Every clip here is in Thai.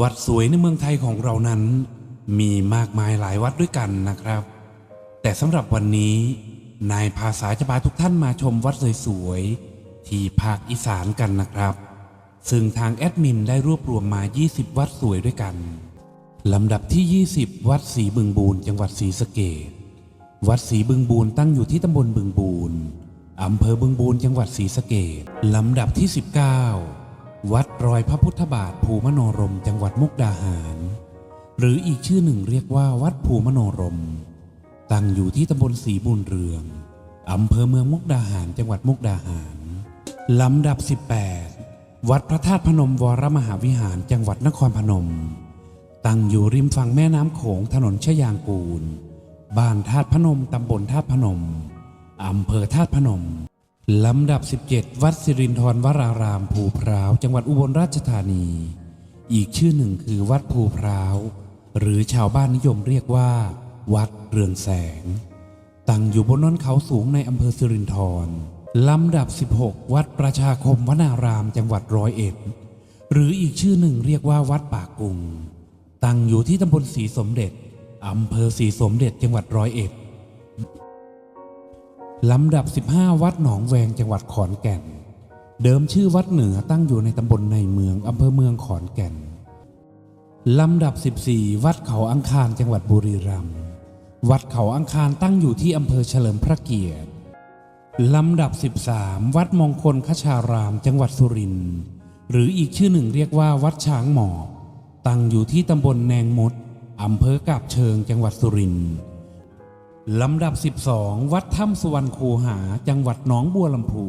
วัดสวยในเมืองไทยของเรานั้น มีมากมายหลายวัดด้วยกันนะครับ แต่สำหรับวันนี้ นายภาษาจะพาทุกท่านมาชมวัดสวยๆที่ภาคอีสานกันนะครับ ซึ่งทางแอดมินได้รวบรวมมา 20 วัดสวยด้วยกันลำดับที่ 20 วัดศรีบึงบูรจังหวัดศรีสะเกษวัดศรีบึงบูรตั้งอยู่ที่ตำบลบึงบูรอำเภอบึงบูรจังหวัดศรีสะเกษลำดับที่ 19 วัดรอยพระพุทธบาทภูมโนรมจังหวัดมุกดาหาร หรืออีกชื่อหนึ่งเรียกว่าวัดภูมโนรม ตั้งอยู่ที่ตำบลศรีบุญเรืองอำเภอเมืองมุกดาหารจังหวัดมุกดาหาร ลำดับ 18 วัดพระธาตุพนมวรมหาวิหารจังหวัดนครพนม ตั้งอยู่ริมฝั่งแม่น้ำโขงถนนชยางกูล บ้านธาตุพนมตำบลธาตุพนมอำเภอธาตุพนม ลำดับ 17 วัดสิรินทรวรารามภูพร้าว จังหวัดอุบลราชธานี อีกชื่อหนึ่งคือวัดภูพร้าว หรือชาวบ้านนิยมเรียกว่า วัดเรืองแสง ตั้งอยู่บนเนนเขาสูงในอำเภอสิรินธรลำดับ 16 วัดประชาคมวนารามจังหวัดร้อยเอ็ด หรืออีกชื่อหนึ่งเรียกว่าวัดป่ากุง ตั้งอยู่ที่ตำบลศรีสมเด็จอำเภอศรีสมเด็จจังหวัดร้อยเอ็ด ลำดับ 15 วัดหนองแวงจังหวัดขอนแก่น เดิมชื่อวัดเหนือตั้งอยู่ในตำบลในเมืองอำเภอเมืองขอนแก่น ลำดับ 14 วัดเขาอังคารจังหวัดบุรีรัมย์ วัดเขาอังคารตั้งอยู่ที่อำเภอเฉลิมพระเกียรติ ลำดับ 13 วัดมงคลคชารามจังหวัดสุรินทร์ หรืออีกชื่อหนึ่งเรียกว่าวัดช้างหมอบตั้งอยู่ที่ตำบลแนงมดอำเภอกาบเชิงจังหวัดสุรินทร์ ลำดับ 12 วัดถ้ำสุวรรณคูหาจังหวัดหนองบัวลำพู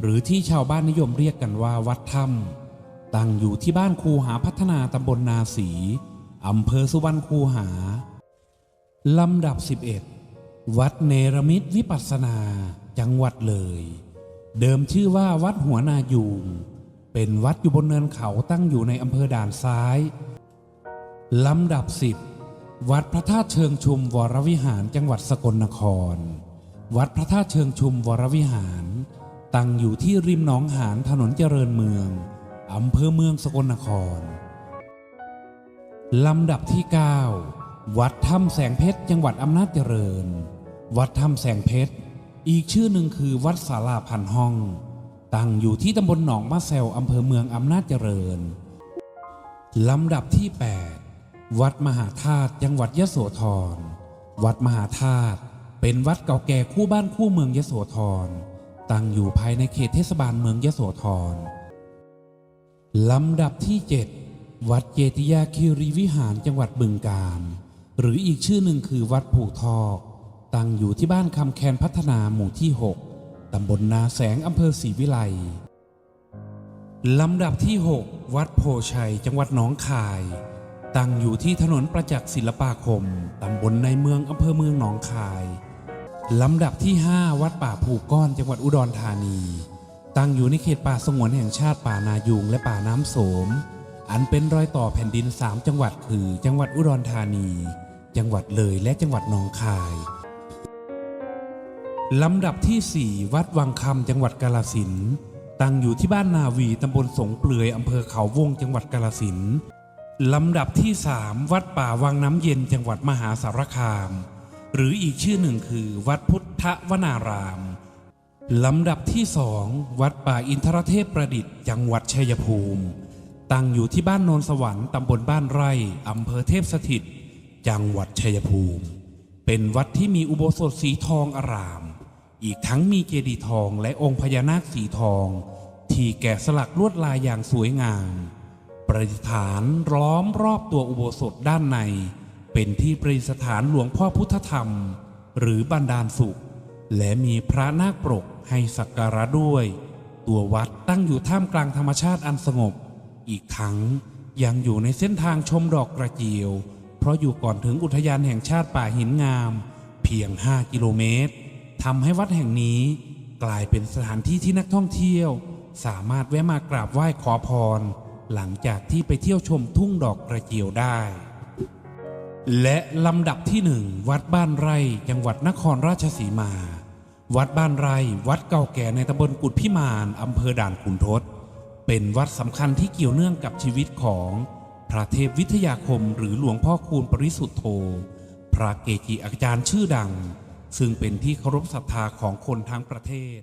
หรือที่ชาวบ้านนิยมเรียกกันว่าวัดถ้ำตั้งอยู่ที่บ้านคูหาพัฒนาตำบลนาสีอำเภอสุวรรณคูหา ลำดับ 11 วัดเนรมิตวิปัสสนา จังหวัดเลย เดิมชื่อว่าวัดหัวนายูงเป็นวัดอยู่บนเนินเขาตั้งอยู่ในอำเภอด่านซ้าย ลำดับ 10 วัดพระธาตุเชิงชุมวรวิหารจังหวัดสกลนคร วัดพระธาตุเชิงชุมวรวิหาร ตั้งอยู่ที่ริมหนองหานถนนเจริญเมืองอำเภอเมืองสกลนคร ลำดับที่ 9 วัดถ้ำแสงเพชรจังหวัดอำนาจเจริญ วัดถ้ำแสงเพชร อีกชื่อหนึ่งคือวัดศาลาพันห้อง ตั้งอยู่ที่ตำบลหนองมะแซวอำเภอเมืองอำนาจเจริญ ลำดับที่ 8 วัดมหาธาตุจังหวัดยโสธร วัดมหาธาตุเป็นวัดเก่าแก่คู่บ้านคู่เมืองยโสธร ตั้งอยู่ภายในเขตเทศบาลเมืองยโสธร ลำดับที่ 7 วัดเจติยาคีรีวิหารจังหวัดบึงกาฬหรืออีกชื่อหนึ่งคือวัดผูทอกตั้งอยู่ที่บ้านคำแคนพัฒนาหมู่ที่ 6 ตำบลนาแสงอำเภอศรีวิไลลำดับที่ 6 วัดโพชัย จังหวัดหนองคาย ตั้งอยู่ที่ถนนประจักษ์ศิลปาคม ตำบลในเมืองอำเภอเมืองหนองคาย ลำดับที่ 5 วัดป่าผูก้อนจังหวัดอุดรธานี ตั้งอยู่ในเขตป่าสงวนแห่งชาติป่านายุงและป่าน้ำโสม อันเป็นรอยต่อแผ่นดิน 3 จังหวัดคือ จังหวัดอุดรธานี จังหวัดเลยและจังหวัดหนองคาย ลำดับที่ 4 วัดวังคำจังหวัดกาลสินตั้งอยู่ที่บ้านนาวีตำบลสงเปลือยอำเภอเขาวงจังหวัดกาลสิน ลำดับที่3วัดป่าวังน้ำเย็นจังหวัดมหาสารคาม หรืออีกชื่อหนึ่งคือ วัดพุทธวนาราม ลำดับที่สองวัดป่าอินทรเทพประดิษฐ์จังหวัดชัยภูมิ ตั้งอยู่ที่บ้านโนนสวรรค์ตำบลบ้านไร่อำเภอเทพสถิต จังหวัดชัยภูมิ เป็นวัดที่มีอุโบสถสีทองอาราม อีกทั้งมีเจดีย์ทองและองค์พญานาคสีทอง ที่แกะสลักลวดลายอย่างสวยงาม ประดิษฐานล้อมรอบตัวอุโบสถด้านใน เป็นที่ประดิษฐานหลวงพ่อพุทธธรรม หรือบันดาลสุข และมีพระนาคปรกให้สักการะด้วย ตัววัดตั้งอยู่ท่ามกลางธรรมชาติอันสงบ อีกทั้งยังอยู่ในเส้นทางชมดอกกระเจียว เพราะอยู่ก่อนถึงอุทยานแห่งชาติป่าหินงาม เพียง 5 กิโลเมตรทำให้วัดแห่งนี้ กลายเป็นสถานที่ที่นักท่องเที่ยว สามารถแวะมากราบไหว้ขอพร หลังจากที่ไปเที่ยวชมทุ่งดอกกระเจียวได้ และลำดับที่หนึ่งวัดบ้านไร่จังหวัดนครราชสีมา วัดบ้านไร่วัดเก่าแก่ในตำบลกุดพิมานอำเภอด่านขุนทดเป็นวัดสำคัญที่เกี่ยวเนื่องกับชีวิตของพระเทพวิทยาคมหรือหลวงพ่อคูณปริสุทธโธ พระเกจิอาจารย์ชื่อดัง ซึ่งเป็นที่เคารพศรัทธาของคนทั้งประเทศ